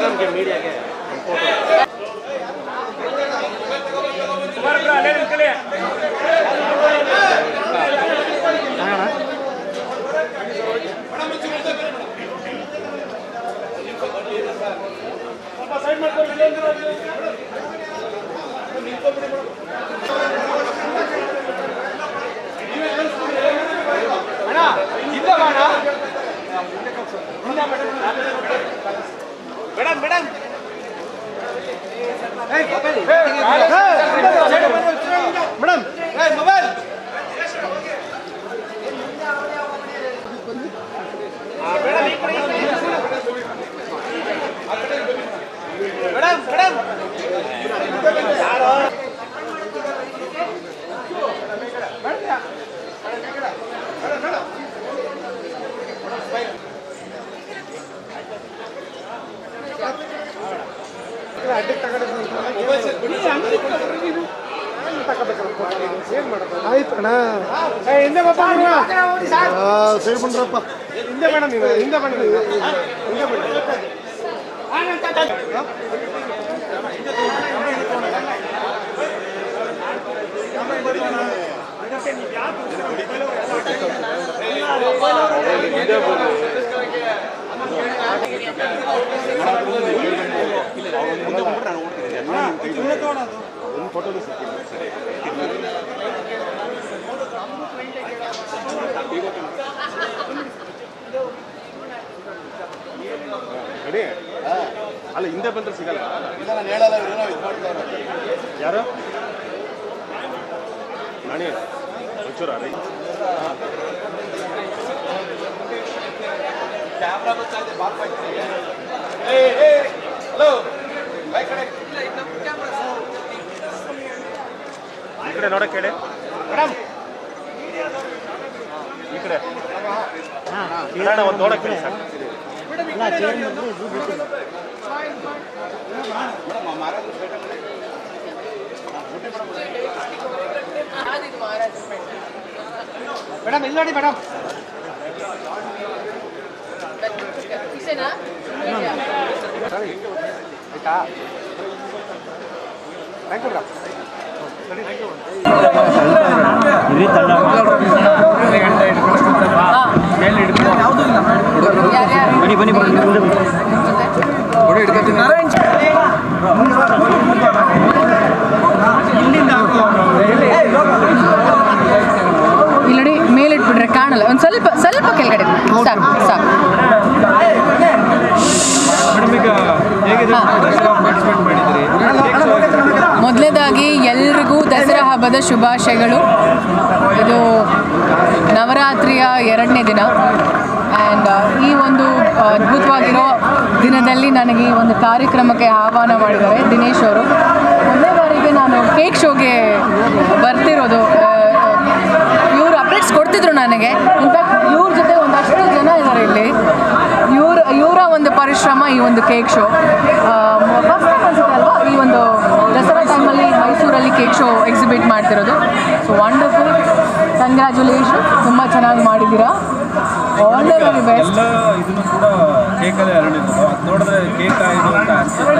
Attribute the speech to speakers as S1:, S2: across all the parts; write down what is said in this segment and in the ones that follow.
S1: ಪ್ರೋಗ್ರಾಮ್ಗೆ ಮೀಡಿಯಾಗೆ side ಮಾಡ್ಕೊಂಡು ಆಯ್ತು ಅಣ್ಣ ಹಿಂದೆ ಬಾಪ ಸೈಡ್ ಬಂದ್ರಪ್ಪ ಹಿಂದೆ ಬೇಡ ನೀನು ಹಿಂದೆ ಬೇಡ ಫೋಟೋನು ಹಿಂದೆ ಸರಿ
S2: ಗಡಿ ಅಲ್ಲ ಹಿಂದೆ ಬಂದ್ರೆ ಸಿಗಲ್ಲ
S3: ಇಲ್ಲ
S2: ಯಾರು ನಾಣಿ ಒಂಚೂರ ರೀ
S3: ಕ್ಯಾಮ್ರಾ ಬರ್ತಾ ಇದೆ ಹಲೋ ಕಡೆ
S2: ಈ ಕಡೆ ನೋಡಕ್ಕೆ ಹೇಳಿ ಮೇಡಮ್. ಈ ಕಡೆ. ಅಣ್ಣ ಒಂದು ನೋಡಕ್ಕೆ ಹೇಳಿ ಸರ್.
S3: ಮೇಡಮ್
S1: ಮೇಡಮ್ ಇಲ್ಲಿ ನೋಡಿ ಮೇಡಮ್. ಆಯ್ತಾ? ಥ್ಯಾಂಕ್ ಯು ಮೇಡಮ್
S4: ಬನ್ನಿ ಬನ್ನಿ ಇಲ್ಲಿ ನೋಡಿ ಮೇಲಿಟ್ಬಿಟ್ರೆ ಕಾಣಲ್ಲ. ಒಂದು ಸ್ವಲ್ಪ ಸ್ವಲ್ಪ ಕೆಳಗಡೆ ಸಾಕು ಸಾಕು. ದಸರಾ ಹಬ್ಬದ ಶುಭಾಶಯಗಳು. ಇದು ನವರಾತ್ರಿಯ ಎರಡನೇ ದಿನ. ಆ್ಯಂಡ್ ಈ ಒಂದು ಅದ್ಭುತವಾಗಿರೋ ದಿನದಲ್ಲಿ ನನಗೆ ಈ ಒಂದು ಕಾರ್ಯಕ್ರಮಕ್ಕೆ ಆಹ್ವಾನ ಮಾಡಿದ್ದಾರೆ ದಿನೇಶ್ ಅವರು. ಒಂದೇ ಬಾರಿಗೆ ನಾನು ಕೇಕ್ ಶೋಗೆ ಬರ್ತಿರೋದು ಇವರು ಅಪ್ಡೇಟ್ಸ್ ಕೊಡ್ತಿದ್ರು ನನಗೆ. ಇನ್ಫ್ಯಾಕ್ಟ್ ಇವ್ರ ಜೊತೆ ಒಂದಷ್ಟು ಜನ ಇದ್ದಾರೆ ಇಲ್ಲಿ. ಇವ್ರ, ಇವರ ಒಂದು ಪರಿಶ್ರಮ ಈ ಒಂದು ಕೇಕ್ ಶೋ ಫಸ್ಟ್ ಟೈಮ್ ಅನ್ಸುತ್ತೆ ಅಲ್ವಾ ಈ ಒಂದು ದಸರಾ ಟೈಮಲ್ಲಿ ಮೈಸೂರಲ್ಲಿ ಕೇಕ್ ಶೋ ಎಕ್ಸಿಬಿಟ್ ಮಾಡ್ತಿರೋದು. ಸೊ ವಂಡರ್ಫುಲ್ ಕಂಗ್ರ್ಯಾಚುಲೇಷನ್ ತುಂಬ ಚೆನ್ನಾಗಿ ಮಾಡಿದ್ದೀರಾ. All the very best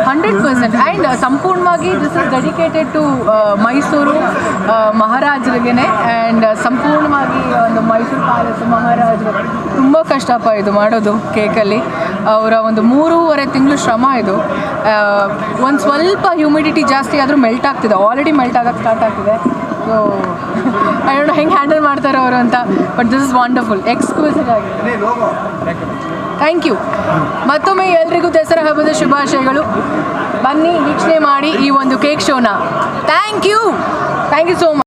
S4: hundred percent and ಸಂಪೂರ್ಣವಾಗಿ this is dedicated to Mysuru ಮಹಾರಾಜರಿಗೆ ಮಹಾರಾಜರಿಗೇನೆ. ಆ್ಯಂಡ್ ಸಂಪೂರ್ಣವಾಗಿ ಒಂದು ಮೈಸೂರು ಪ್ಯಾಲೇಸ್ ಮಹಾರಾಜರು ತುಂಬ ಕಷ್ಟಪ್ಪ ಇದು ಮಾಡೋದು ಕೇಕಲ್ಲಿ ಅವರ ಒಂದು ಮೂರುವರೆ ತಿಂಗಳು ಶ್ರಮ ಇದು. ಒಂದು ಸ್ವಲ್ಪ ಹ್ಯೂಮಿಡಿಟಿ ಜಾಸ್ತಿ ಆದರೂ ಮೆಲ್ಟ್ ಆಗ್ತಿದೆ. ಆಲ್ರೆಡಿ ಮೆಲ್ಟ್ ಆಗೋಕ್ಕೆ ಸ್ಟಾರ್ಟ್ ಆಗ್ತಿದೆ. ಸೊ ಐ ಡೋಂಟ್ ಹೆಂಗೆ ಹ್ಯಾಂಡಲ್ ಮಾಡ್ತಾರೆ ಅವರು ಅಂತ but this is wonderful exclusive ಆಗಿ ಥ್ಯಾಂಕ್ ಯು ಮತ್ತೊಮ್ಮೆ ಎಲ್ರಿಗೂ ದಸರಾ ಹಬ್ಬದ ಶುಭಾಶಯಗಳು. ಬನ್ನಿ ವೀಕ್ಷಣೆ ಮಾಡಿ ಈ ಒಂದು cake ಶೋನ thank you thank you so much